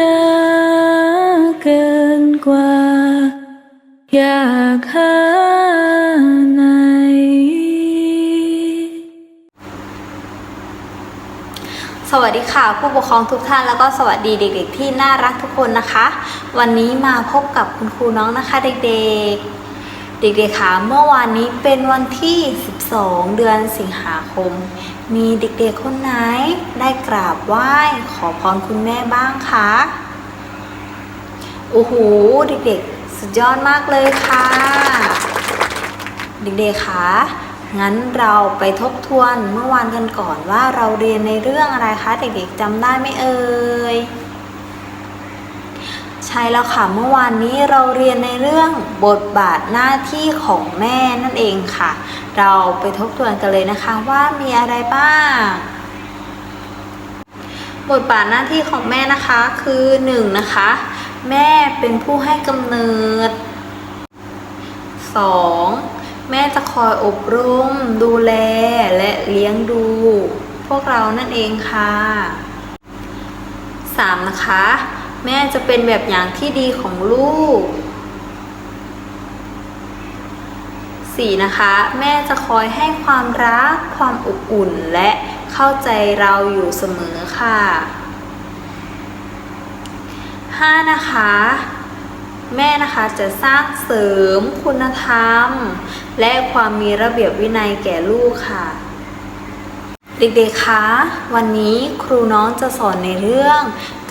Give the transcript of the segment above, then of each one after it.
นาเกินกว่า อยากหาไหนสวัสดีค่ะ ผู้ปกครองทุกท่านแล้วก็สวัสดีเด็กๆ ที่น่ารักทุกคนนะคะ วันนี้มาพบกับคุณครูน้องนะคะเด็กๆ เด็กๆค่ะเมื่อวานนี้เป็นวันที่ 12 เดือนสิงหาคม มีเด็กๆคนไหน ได้กราบไหว้ขอพรคุณแม่บ้างคะโอ้โหเด็กๆ สุดยอดมากเลยค่ะ เด็กๆคะงั้นเราไปทบทวนเมื่อวานกันก่อนว่าเราเรียนในเรื่องอะไรคะ เด็กๆจำได้ไหมเอ่ย ใช่แล้วค่ะ เมื่อวานนี้เราเรียนในเรื่องบทบาทหน้าที่ของแม่นั่นเองค่ะ เราไปทบทวนกันเลยนะคะว่ามีอะไรบ้าง บทบาทหน้าที่ของแม่นะคะคือหนึ่งนะคะ แม่เป็นผู้ให้กำเนิด 2. แม่จะคอยอบรม ดูแลและเลี้ยงดู พวกเรานั่นเองค่ะ 3. นะคะ แม่จะเป็นแบบอย่างที่ดีของลูก 4. นะคะ แม่จะคอยให้ความรัก ความอบอุ่นและเข้าใจเราอยู่เสมอค่ะ 5. นะคะ แม่นะคะจะสร้างเสริมคุณธรรม และความมีระเบียบวินัยแก่ลูกค่ะ เด็กๆ คะ วันนี้ครูน้องจะสอนในเรื่อง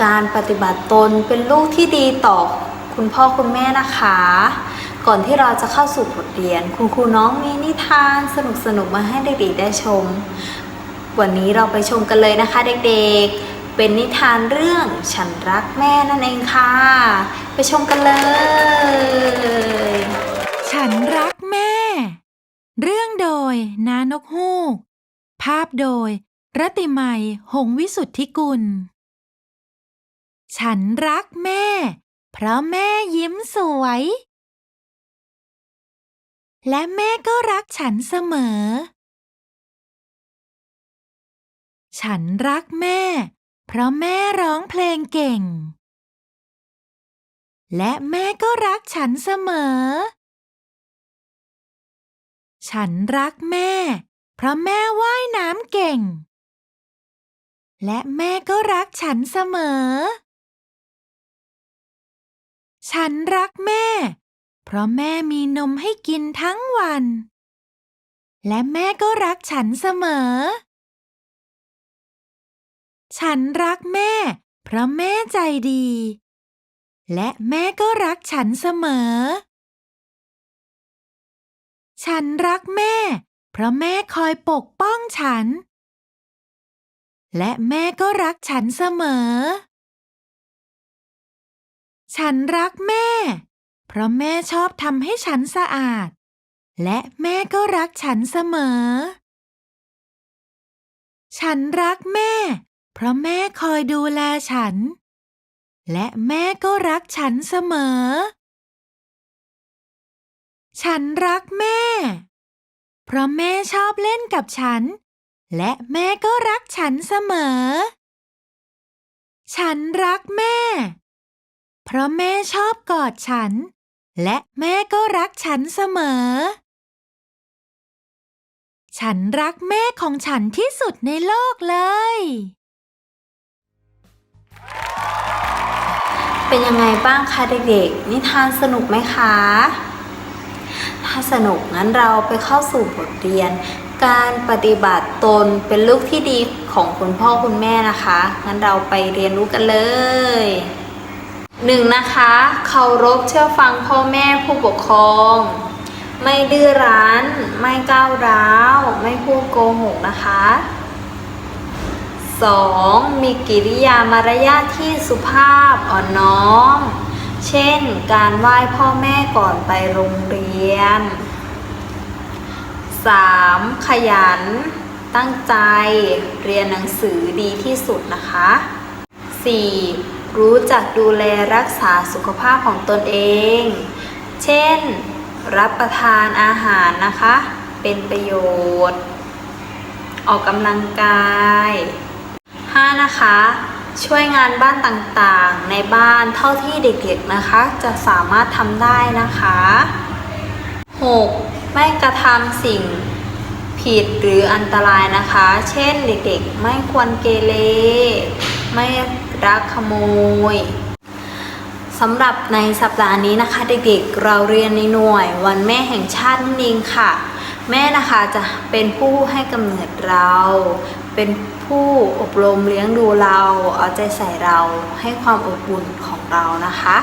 การปฏิบัติตนเป็นลูกที่ดีต่อคุณพ่อคุณแม่นะคะ ก่อนที่เราจะเข้าสู่บทเรียน คุณครูน้องมีนิทานสนุกๆมาให้เด็กๆ ได้ชม วันนี้เราไปชมกันเลยนะคะเด็กๆ เป็นนิทานเรื่องฉันรักแม่นั่นเองค่ะ ไปชมกันเลย ฉันรักแม่ เรื่องโดยนานกฮูก ภาพโดย รัติมัยหงวิสุทธิกุล ฉันรักแม่ เพราะแม่ยิ้มสวย และแม่ก็รักฉันเสมอ ฉันรักแม่ เพราะแม่ร้องเพลงเก่ง และแม่ก็รักฉันเสมอ ฉันรักแม่ เพราะแม่ว่ายน้ำเก่ง และแม่ก็รักฉันเสมอ ฉันรักแม่ เพราะแม่มีนมให้กินทั้งวัน และแม่ก็รักฉันเสมอ ฉันรักแม่ เพราะแม่ใจดี และแม่ก็รักฉันเสมอ ฉันรักแม่ เพราะแม่คอยปกป้องฉัน และแม่ก็รักฉันเสมอ ฉันรักแม่ เพราะแม่ชอบทำให้ฉันสะอาด และแม่ก็รักฉันเสมอ ฉันรักแม่ เพราะแม่คอยดูแลฉัน และแม่ก็รักฉันเสมอ ฉันรักแม่ ราะแม่ชอบเล่นกับฉัน และแม่ก็รักฉันเสมอ ฉันรักแม่ เพราะแม่ชอบกอดฉัน และแม่ก็รักฉันเสมอ ฉันรักแม่ของฉันที่สุดในโลกเลย เป็นยังไงบ้างคะเด็กๆ นิทานสนุกไหมคะ ถ้าสนุกงั้นเราไปเข้าสู่บทเรียน การปฏิบัติตนเป็นลูกที่ดีของคุณพ่อคุณแม่นะคะ งั้นเราไปเรียนรู้กันเลยหนึ่งนะคะเคารพเชื่อฟังพ่อแม่ผู้ปกครอง ไม่ดื้อรั้น ไม่ก้าวร้าว ไม่พูดโกหกนะคะ 2. มีกิริยามารยาทที่สุภาพอ่อนน้อม เช่น การไหว้พ่อแม่ก่อนไปโรงเรียน 3. ขยัน ตั้งใจ เรียนหนังสือดีที่สุดนะคะ 4. รู้จักดูแลรักษาสุขภาพของตนเอง เช่น รับประทานอาหารนะคะ เป็นประโยชน์ ออกกำลังกาย 5. นะคะ ช่วยงานบ้านต่างๆ ในบ้านเท่าที่เด็กๆนะคะ จะสามารถทำได้นะคะ 6. ไม่กระทำสิ่งผิดหรืออันตรายนะคะ เช่นเด็กๆ ไม่ควรเกเร ไม่รักขโมยสำหรับในสัปดาห์นี้นะคะ เด็กๆ เราเรียนในหน่วยวันแม่แห่งชาตินั่นเองค่ะ แม่นะคะจะเป็นผู้ให้กำเนิดเรา เป็นผู้อบรมเลี้ยงดูเราเอาใจใส่เราให้ความอบอุ่นของเรานะคะ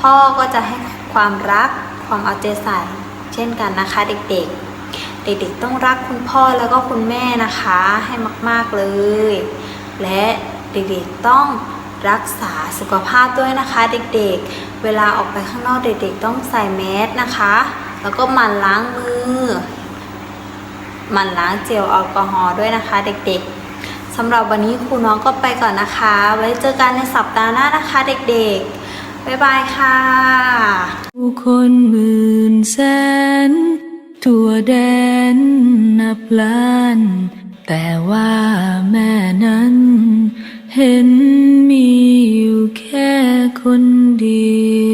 พ่อก็จะให้ความรักความเอาใจใส่เช่นกันนะคะเด็กๆ เด็กๆต้องรักคุณพ่อแล้วก็คุณแม่นะคะให้มากๆเลย และเด็กๆต้องรักษาสุขภาพด้วยนะคะเด็กๆ เวลาออกไปข้างนอกเด็กๆ ต้องใส่แมสนะคะ แล้วก็หมั่นล้างมือ หมั่นล้างเจลแอลกอฮอล์ด้วยนะคะ เด็กๆสำหรับวันนี้ครูน้องก็ไปก่อนนะคะ ไว้เจอกันในสัปดาห์หน้านะคะเด็กๆ บ๊ายบายค่ะผู้คนหมื่นแสน ทั่วแดนนับล้าน แต่ว่าแม่นั้น เห็นมีอยู่แค่คนเดียว